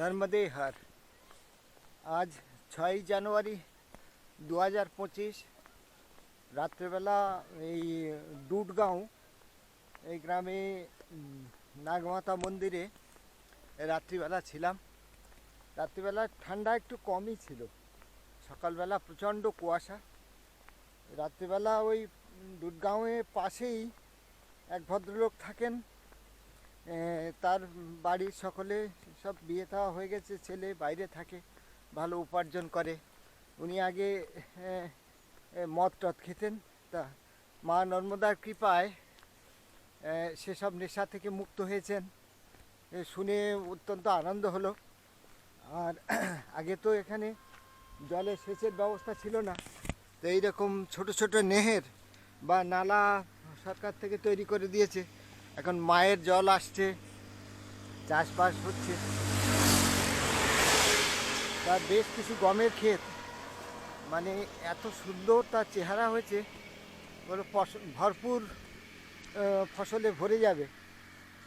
নর্মদে হার। আজ ছয়ই জানুয়ারি দু হাজার পঁচিশ, রাত্রেবেলা এই ডুডগাঁও এই গ্রামে নাগমাতা মন্দিরে রাত্রিবেলা ছিলাম। রাত্রিবেলা ঠান্ডা একটু কমই ছিল। সকালবেলা প্রচণ্ড কুয়াশা। রাত্রিবেলা ওই ডুডগাঁওয়ের পাশেই এক ভদ্রলোক থাকেন। তার বাড়ির সকলে সব বিয়ে থাওয়া হয়ে গেছে, ছেলে বাইরে থাকে, ভালো উপার্জন করে। উনি আগে মদ টদ খেতেন। তা মা নর্মদার কৃপায় সেসব নেশা থেকে মুক্ত হয়েছেন। শুনে অত্যন্ত আনন্দ হলো। আর আগে তো এখানে জলের সেচের ব্যবস্থা ছিল না। তো এইরকম ছোট ছোট নেহের বা নালা সরকার থেকে তৈরি করে দিয়েছে। এখন মায়ের জল আসছে, চাষবাস হচ্ছে। তার বেশ কিছু গমের ক্ষেত মানে এত সুন্দর তার চেহারা হয়েছে, বলো ফস- ভরপুর ফসলে ভরে যাবে।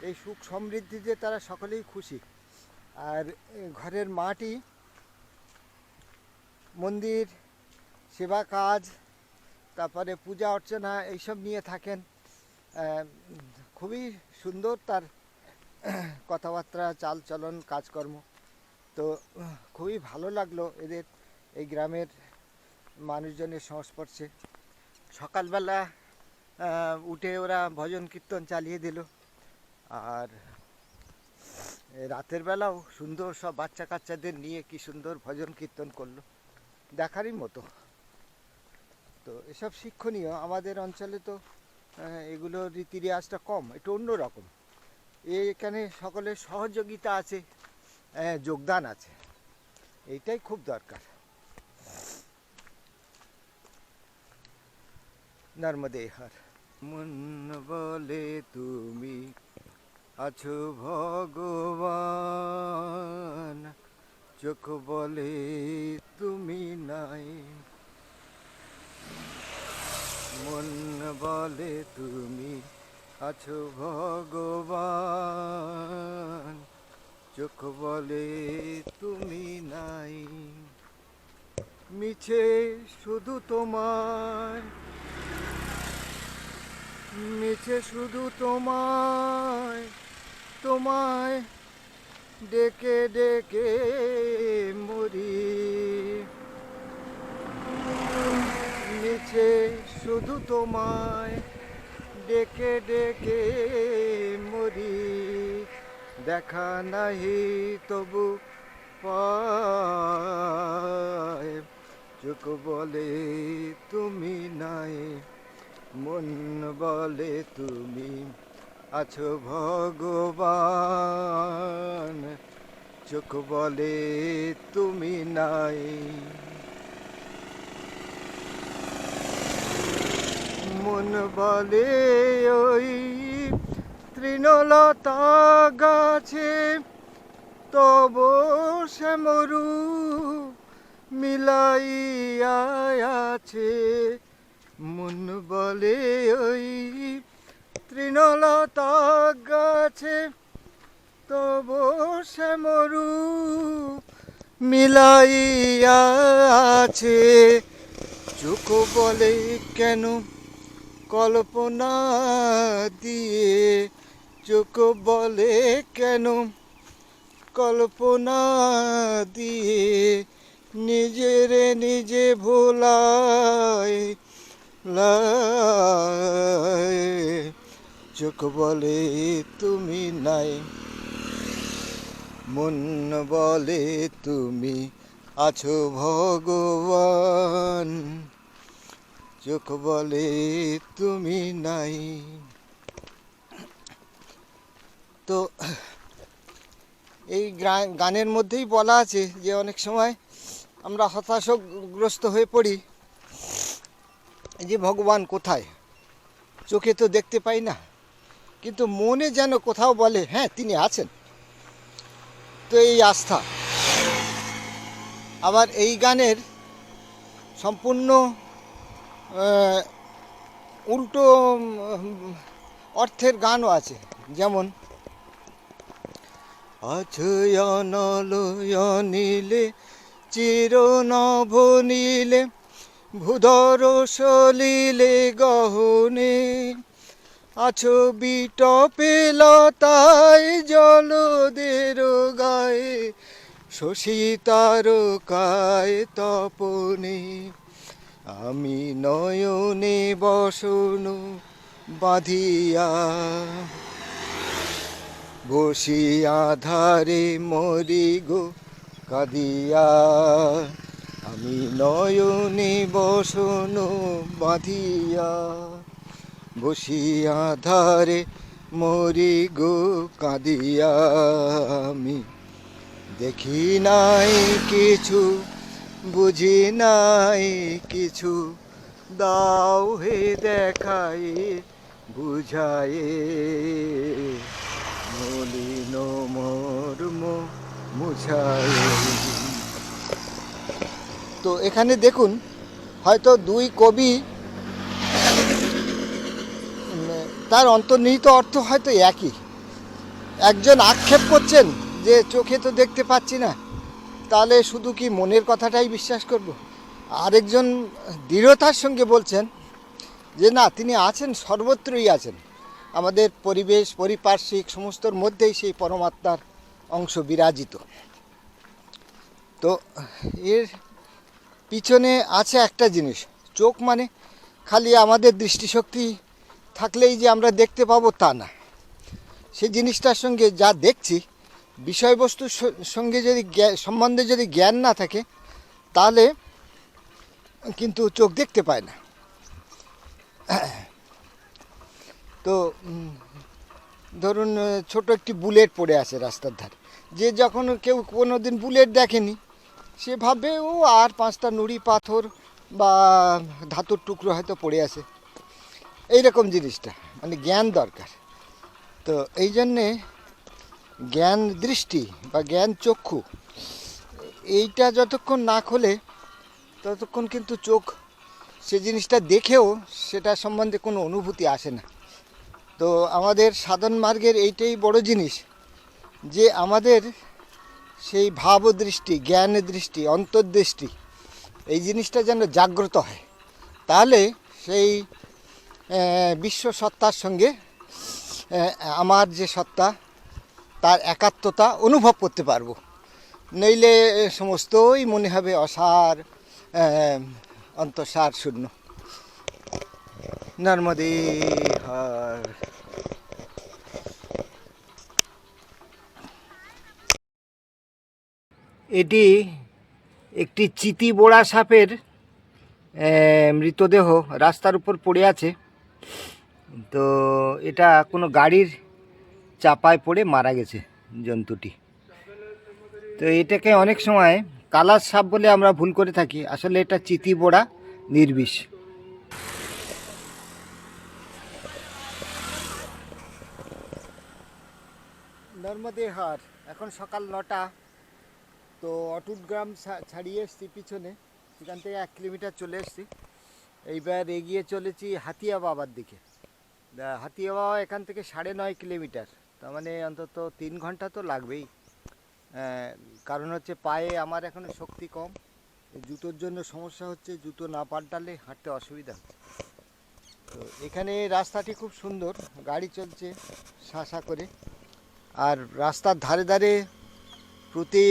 এই সুখ সমৃদ্ধিতে তারা সকলেই খুশি। আর ঘরের মাটি, মন্দির, সেবা কাজ, তারপরে পূজা অর্চনা, এইসব নিয়ে থাকেন। খুবই সুন্দর তার কথাবার্তা, চালচলন, কাজকর্ম। তো খুবই ভালো লাগল এদের এই গ্রামের মানুষজনের সংস্পর্শে। সকালবেলা উঠে ওরা ভজন কীর্তন চালিয়ে দিল। আর রাতের বেলাও সুন্দর সব বাচ্চা কাচ্চাদের নিয়ে কি সুন্দর ভজন কীর্তন করল। দেখারই মতো। তো এসব শিক্ষণীয়। আমাদের অঞ্চলে তো এগুলো রীতি রেওয়াজটা কম একটু অন্যরকম এখানে সকলের সহযোগিতা আছে আহ, যোগদান আছে। এইটাই খুব দরকার। নর্মদে হার। মন বলে তুমি আছো ভগবান চোখ বলে তুমি নাই মন বলে, তুমি আছো ভগবান। চোখ বলে, তুমি নাই। মিছে শুধু তোমায় মিছে শুধু তোমায় তোমায় ডেকে ডেকে মরি। মিছে শুধু তোমায় ডেকে ডেকে মরি। দেখা নাহি তবু পায়। চোখ বলে তুমি নাই, মন বলে তুমি আছো ভগবান। চোখ বলে তুমি নাই। মন বলে ওই তৃণলতা গাছে, তব শ্যামরু মিলাইয়া আছে। মন বলে ওই তৃণলতা গাছে, তব শ্যামরু মিলাইয়া আছে। চোখ বলে কেন কল্পনা দিয়ে চোখ বলে কেন? কল্পনা দিয়ে নিজের নিজে ভোলায় চোখ বলে তুমি নাই, মন বলে তুমি আছো ভগবান। চোখ বলে, তুমি নাই। তো এই গানের মধ্যেই বলা আছে যে অনেক সময় আমরা হতাশগ্রস্ত হয়ে পড়ি যে ভগবান কোথায়? চোখে তো দেখতে পাই না। কিন্তু মনে যেন কোথাও বলে হ্যাঁ তিনি আছেন। তো এই আস্থা। আবার এই গানের সম্পূর্ণ উল্টো অর্থের গানও আছে, যেমন, আছে নীলে চির নভ নীলে, ভূধর সলিলে গহনে, আছো বিটপে লতায় জলদের গায়ে, শশী তারকায় তপনে। আমি নয়নে বসন বাঁধিয়া বসিয়া ধারে মরি গো কাঁদিয়া। আমি নয়নে বসন বাঁধিয়া বসিয়া ধারে মরি গো কাঁদিয়া। আমি দেখি নাই কিছু বুঝি নাই কিছু। দাও হে দেখাই, বুঝায়ে। মলিন মর্ম মুছায়। তো এখানে দেখুন, হয়তো দুই কবি, তার অন্তর্নিহিত অর্থ হয়তো একই। একজন আক্ষেপ করছেন যে চোখে তো দেখতে পাচ্ছি না। তাহলে শুধু কি মনের কথাটাই বিশ্বাস করব? আরেকজন দৃঢ়তার সঙ্গে বলছেন যে, না, তিনি আছেন, সর্বত্রই আছেন। আমাদের পরিবেশ, পরিপার্শ্বিক সমস্তর মধ্যেই সেই পরমাত্মার অংশ বিরাজিত। তো এর পিছনে আছে একটা জিনিস। চোখ মানে খালি আমাদের দৃষ্টিশক্তি থাকলেই যে আমরা দেখতে পাবো তা না। সেই জিনিসটার সঙ্গে যা দেখছি বিষয়বস্তুর সঙ্গে যদি সম্বন্ধে যদি জ্ঞান না থাকে, তাহলে কিন্তু চোখ দেখতে পায় না। তো ধরুন, ছোট একটি বুলেট পড়ে আছে রাস্তার ধারে। যে যখন কেউ কোনো দিন বুলেট দেখেনি, সে ভাববে ও, আর পাঁচটা নুড়ি পাথর বা ধাতুর টুকরো হয়তো পড়ে আছে। এইরকম জিনিসটা মানে জ্ঞান দরকার। তো এই জন্যে জ্ঞান দৃষ্টি বা জ্ঞান চক্ষু, এইটা যতক্ষণ না খোলে, ততক্ষণ কিন্তু চোখ সে জিনিসটা দেখেও সেটা সম্বন্ধে কোনো অনুভূতি আসে না। তো আমাদের সাধন মার্গের এইটাই বড় জিনিস যে আমাদের সেই ভাব দৃষ্টি জ্ঞান দৃষ্টি, অন্তর্দৃষ্টি, এই জিনিসটা যেন জাগ্রত হয়। তাহলে সেই বিশ্ব সত্তার সঙ্গে আমার যে সত্তা তার একাত্মতা অনুভব করতে পারব। নইলে সমস্তই মনে হবে অসার অন্তঃসার শূন্য। নর্মদে হর। এটি একটি চিতি বোড়া সাপের মৃতদেহ রাস্তার উপর পড়ে আছে। তো এটা কোনো গাড়ির চাপায় পড়ে মারা গেছে জন্তুটি। তো এটাকে অনেক সময় কালার সাপ বলে আমরা ভুল করে থাকি। আসলে এটা চিতি বোড়া নির্বিষ। নর্মদে হার, এখন সকাল নটা। তো অটুট গ্রাম ছাড়িয়ে এসছি পিছনে। সেখান থেকে এক কিলোমিটার চলে এসছি। এইবার এগিয়ে চলেছি হাতিয়া বাবার দিকে। হাতিয়া বাবা এখান থেকে সাড়ে নয় কিলোমিটার। তার মানে অন্তত তিন ঘণ্টা তো লাগবেই। কারণ হচ্ছে পায়ে আমার এখনও শক্তি কম। জুতোর জন্য সমস্যা হচ্ছে জুতো না পাল্টালে হাঁটতে অসুবিধা। তো এখানে রাস্তাটি খুব সুন্দর, গাড়ি চলছে শাঁসা করে। আর রাস্তার ধারে ধারে প্রতি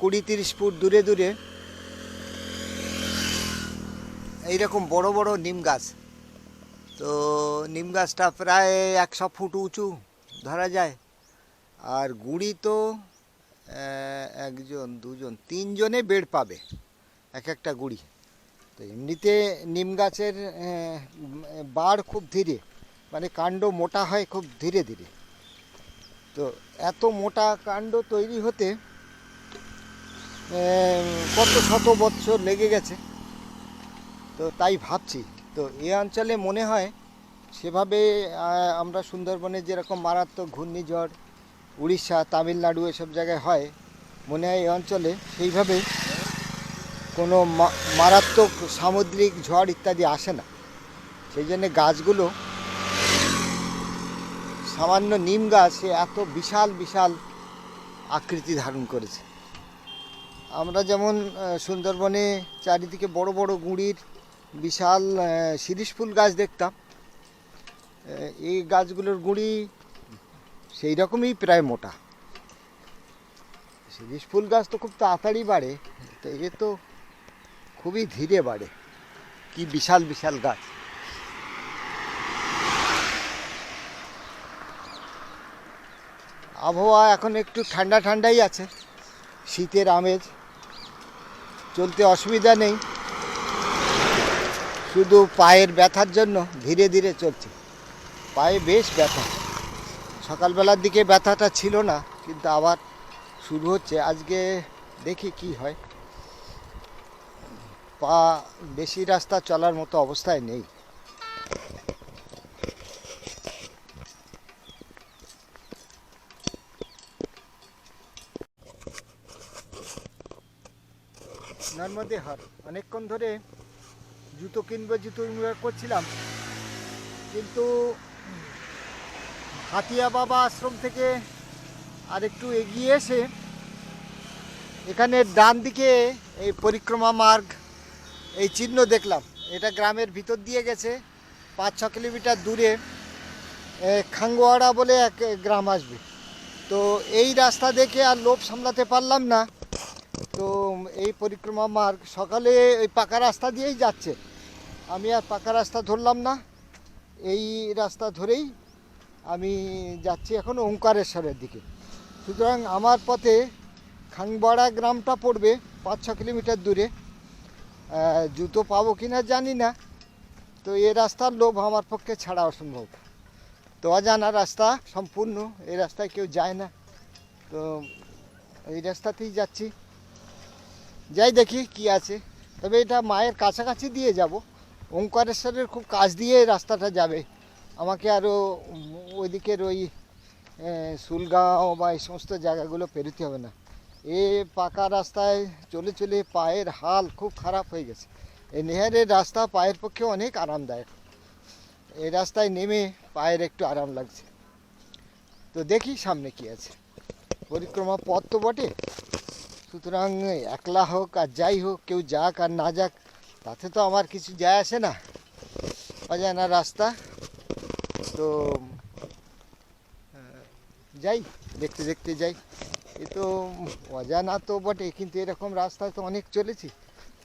কুড়ি তিরিশ ফুট দূরে দূরে এইরকম বড় বড় নিম গাছ। তো নিম গাছটা প্রায় একশো ফুট উঁচু। ধরা যায়। আর গুড়ি তো একজন, দুজন, তিনজনে বেড পাবে, এক একটা গুড়ি। তো এমনিতে নিম গাছের বাড় খুব ধীরে মানে কাণ্ড মোটা হয় খুব ধীরে ধীরে। তো এত মোটা কাণ্ড তৈরি হতে কত শত বছর লেগে গেছে। তো তাই ভাবছি। তো এ অঞ্চলে মনে হয় সেভাবে আমরা সুন্দরবনে যেরকম মারাত্মক ঘূর্ণিঝড়, উড়িষ্যা, তামিলনাড়ু এসব জায়গায় হয়, মনে হয় এই অঞ্চলে, সেইভাবে কোনো মারাত্মক সামুদ্রিক ঝড় ইত্যাদি আসে না। সেই জন্যে গাছগুলো, সামান্য নিম গাছ এত বিশাল বিশাল আকৃতি ধারণ করেছে। আমরা যেমন সুন্দরবনে চারিদিকে বড় বড় গুঁড়ির বিশাল শিরীষ ফুল গাছ দেখতাম এই গাছগুলোর গুঁড়ি সেই রকমই প্রায় মোটা। শিরীষ ফুল গাছ তো খুব তাড়াতাড়ি বাড়ে, তো এ তো খুবই ধীরে বাড়ে। কি বিশাল বিশাল গাছ। আবহাওয়া এখন একটু ঠান্ডা ঠান্ডাই আছে, শীতের আমেজ, চলতে অসুবিধা নেই। শুধু পায়ের ব্যথার জন্য ধীরে ধীরে চলছে। পায়ে বেশ ব্যথা। সকালবেলার দিকে ব্যথাটা ছিল না, কিন্তু আবার শুরু হচ্ছে। আজকে দেখি কি হয়। পা বেশি রাস্তা চলার মতো অবস্থায় নেই। নর্মদে হাট। অনেকক্ষণ ধরে জুতো কিনবে, জুতো করছিলাম। কিন্তু হাতিয়া বাবা আশ্রম থেকে আর একটু এগিয়ে এসে এখানে ডান দিকে এই পরিক্রমা মার্গ, এই চিহ্ন দেখলাম। এটা গ্রামের ভিতর দিয়ে গেছে পাঁচ ছ কিলোমিটার দূরে খাঙ্গোয়াড়া বলে এক গ্রাম আসবে। তো এই রাস্তা দেখে আর লোভ সামলাতে পারলাম না। তো এই পরিক্রমা মার্গ সকালে ওই পাকা রাস্তা দিয়েই যাচ্ছে। আমি আর পাকা রাস্তা ধরলাম না। এই রাস্তা ধরেই আমি যাচ্ছি এখন ওঙ্কারেশ্বরের দিকে। সুতরাং আমার পথে খাংবাড়া গ্রামটা পড়বে পাঁচ ছ কিলোমিটার দূরে। জুতো পাবো কি না জানি না। তো এই রাস্তার লোভ আমার পক্ষে ছাড়া অসম্ভব। তো অজানা রাস্তা সম্পূর্ণ এই রাস্তায় কেউ যায় না। তো এই রাস্তাতেই যাচ্ছি। যাই দেখি কি আছে। তবে এটা মায়ের কাছাকাছি দিয়ে যাব। ওঙ্কারেশ্বরের খুব কাছ দিয়ে রাস্তাটা যাবে। আমাকে আরও ওইদিকের ওই সুলগাঁও বা এই সমস্ত জায়গাগুলো পেরোতে হবে না। এ পাকা রাস্তায় চলে চলে পায়ের হাল খুব খারাপ হয়ে গেছে। এই নেহারের রাস্তা পায়ের পক্ষে অনেক আরামদায়ক। এই রাস্তায় নেমে পায়ের একটু আরাম লাগছে। তো দেখি সামনে কি আছে। পরিক্রমা পথ তো বটে। সুতরাং একলা হোক আর যাই হোক, কেউ যাক আর না যাক, তাতে তো আমার কিছু যায় আসে না। অজানা রাস্তা। তো যাই, দেখতে দেখতে যাই। এ তো অজানা তো বটে, কিন্তু এরকম রাস্তায় তো অনেক চলেছি।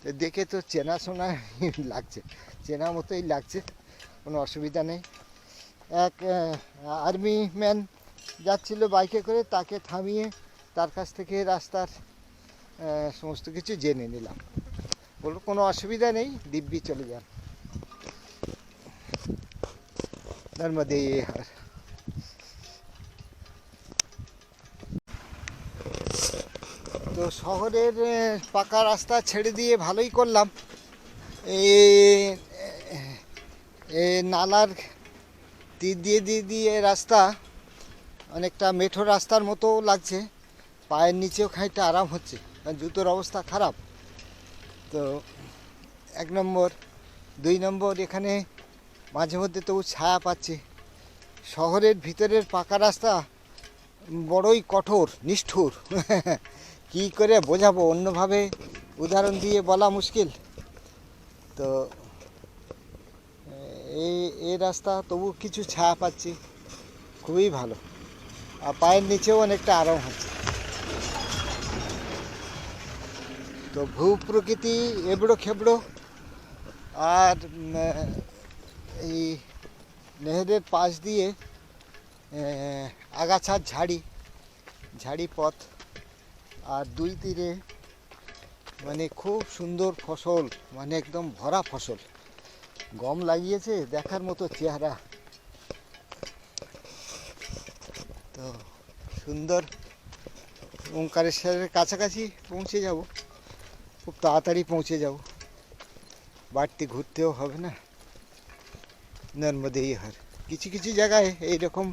তো দেখে তো চেনাশোনা লাগছে, চেনা মতোই লাগছে, কোনো অসুবিধা নেই। এক আর্মি ম্যান যাচ্ছিল বাইকে করে, তাকে থামিয়ে তার কাছ থেকে রাস্তার সমস্ত কিছু জেনে নিলাম। বলল, কোনো অসুবিধা নেই, দিব্যি চলে যান। হর তো শহরের পাকা রাস্তা ছেড়ে দিয়ে ভালোই করলাম। এই নালার তীর দিয়ে দিয়ে দিয়ে রাস্তা অনেকটা মেঠো রাস্তার মতো লাগছে। পায়ের নিচেও খানিকটা আরাম হচ্ছে জুতোর অবস্থা খারাপ। তো এক নম্বর, দুই নম্বর এখানে মাঝে মধ্যে তবু ছায়া পাচ্ছে। শহরের ভিতরের পাকা রাস্তা বড়ই কঠোর, নিষ্ঠুর। কি করে বোঝাবো? অন্যভাবে উদাহরণ দিয়ে বলা মুশকিল। তো এই এই রাস্তা তবু কিছু ছায়া পাচ্ছি। খুবই ভালো। আর পায়ের নিচেও অনেকটা আরাম হচ্ছে। তো ভূপ্রকৃতি এবড়ো খেবড়ো আর এই নেহেরের পাশ দিয়ে আগাছার ঝাড়ি ঝাড়ি পথ আর দুই তীরে মানে খুব সুন্দর ফসল মানে একদম ভরা ফসল। গম লাগিয়েছে, দেখার মতো চেহারা। তো সুন্দর ওঙ্কারেশ্বরের কাছাকাছি পৌঁছে যাব। খুব তাড়াতাড়ি পৌঁছে যাব। বাড়তি ঘুরতেও হবে না। নর্মদেই হার কিছু কিছু জায়গায় এইরকম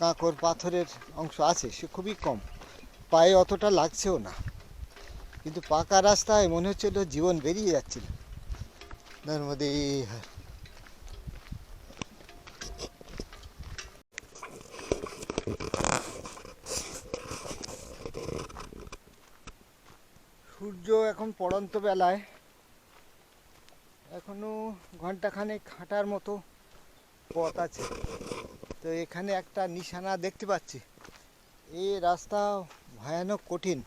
কাঁকর পাথরের অংশ আছে, সে খুবই কম। পায়ে অতটা লাগছেও না। কিন্তু পাকা রাস্তায় মনে হচ্ছিল জীবন বেরিয়ে যাচ্ছিল। নর্মদেই হার সূর্য এখন পড়ন্ত বেলায় এখনও ঘন্টাখানেক হাঁটার মতো পথ আছে। তো এখানে একটা নিশানা দেখতে পাচ্ছি। এই রাস্তা ভয়ানক কঠিন।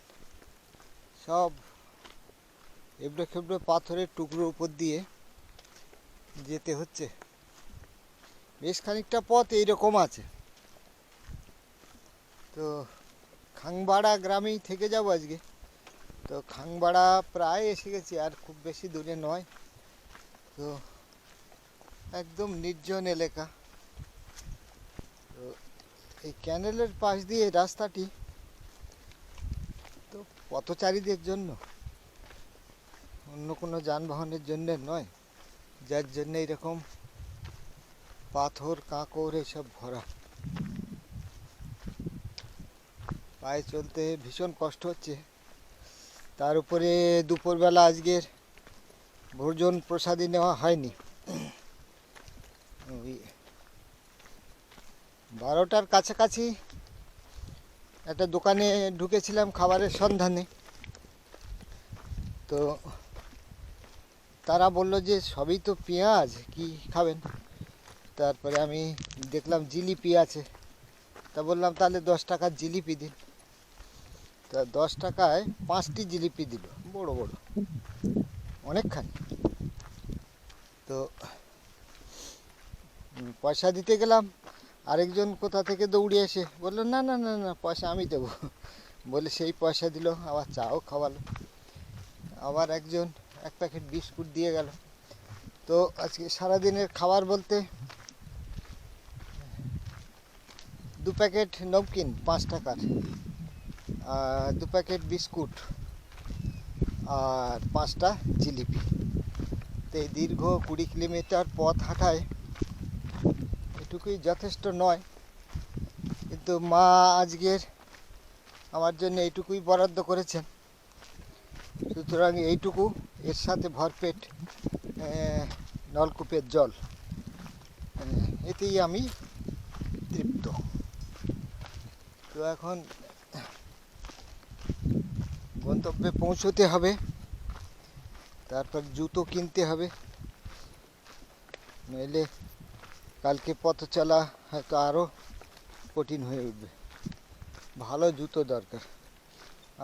সব এবড়ো খেবড়ো পাথরের টুকরোর উপর দিয়ে যেতে হচ্ছে। বেশ খানিকটা পথ এইরকম আছে। তো খাংবাড়া গ্রামেই থেকে যাব আজকে। তো খাংবাড়া প্রায় এসে গেছি, আর খুব বেশি দূরে নয়। তো একদম নির্জন এলাকা। তো এই ক্যানেলের পাশ দিয়ে রাস্তাটি তো পথচারীদের জন্য। অন্য কোনো যানবাহনের জন্য নয়, যার জন্য এরকম পাথর, কাঁকড় এসব ভরা। পায়ে চলতে ভীষণ কষ্ট হচ্ছে। তার উপরে দুপুরবেলা আজকের ভোজন প্রসাদী নেওয়া হয়নি। বারোটার কাছাকাছি একটা দোকানে ঢুকেছিলাম খাবারের সন্ধানে। তো তারা বলল যে, সবই তো পেঁয়াজ, কি খাবেন? তারপরে আমি দেখলাম জিলিপি আছে। তা বললাম, তাহলে দশ টাকার জিলিপি দিন। তা দশ টাকায় পাঁচটি জিলিপি দিল, বড় বড়। অনেকখানি। তো পয়সা দিতে গেলাম, আরেকজন কোথা থেকে দৌড়ে এসে বলল, না না না না, পয়সা আমি দেবো। বলে, সেই পয়সা দিল, আবার চাও খাওয়ালো। আবার একজন এক প্যাকেট বিস্কুট দিয়ে গেল। তো, আজকে সারাদিনের খাবার বলতে দু প্যাকেট নমকিন পাঁচ টাকার দু প্যাকেট বিস্কুট আর পাঁচটা জিলিপি। তো এই দীর্ঘ কুড়ি কিলোমিটার পথ হাঁটায়। এটুকুই যথেষ্ট নয়। কিন্তু মা আজকের আমার জন্য এইটুকুই বরাদ্দ করেছেন। সুতরাং এইটুকু এর সাথে ভরপেট নলকূপের জল। এতেই আমি তৃপ্ত। তো এখন গন্তব্যে পৌঁছতে হবে। তারপর জুতো কিনতে হবে। নইলে কালকে পথ চলা হয়তো আরও কঠিন হয়ে উঠবে। ভালো জুতো দরকার।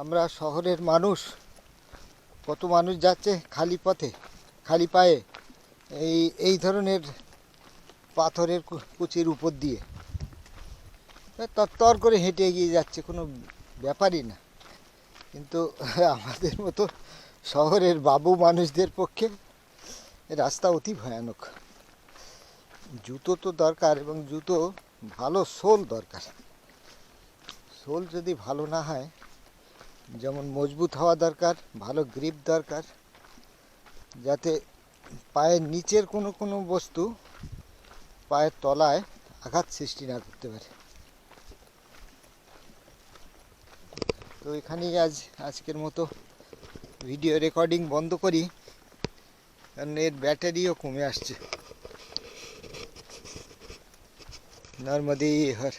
আমরা শহরের মানুষ। কত মানুষ যাচ্ছে খালি পথে, খালি পায়ে। এই এই ধরনের পাথরের কুচির উপর দিয়ে। তর করে হেঁটে এগিয়ে যাচ্ছে, কোনো ব্যাপারই না। কিন্তু আমাদের মতো শহরের বাবু মানুষদের পক্ষে রাস্তা অতি ভয়ানক। জুতো তো দরকার এবং জুতো ভালো সোল দরকার। সোল যদি ভালো না হয়, যেমন মজবুত হওয়া দরকার, ভালো গ্রিপ দরকার, যাতে পায়ের নিচের কোনো কোনো বস্তু পায়ের তলায় আঘাত সৃষ্টি না করতে পারে। তো এখানেই আজ আজকের মতো ভিডিও রেকর্ডিং বন্ধ করি। কারণ এর ব্যাটারিও কমে আসছে। নর্মদি হর।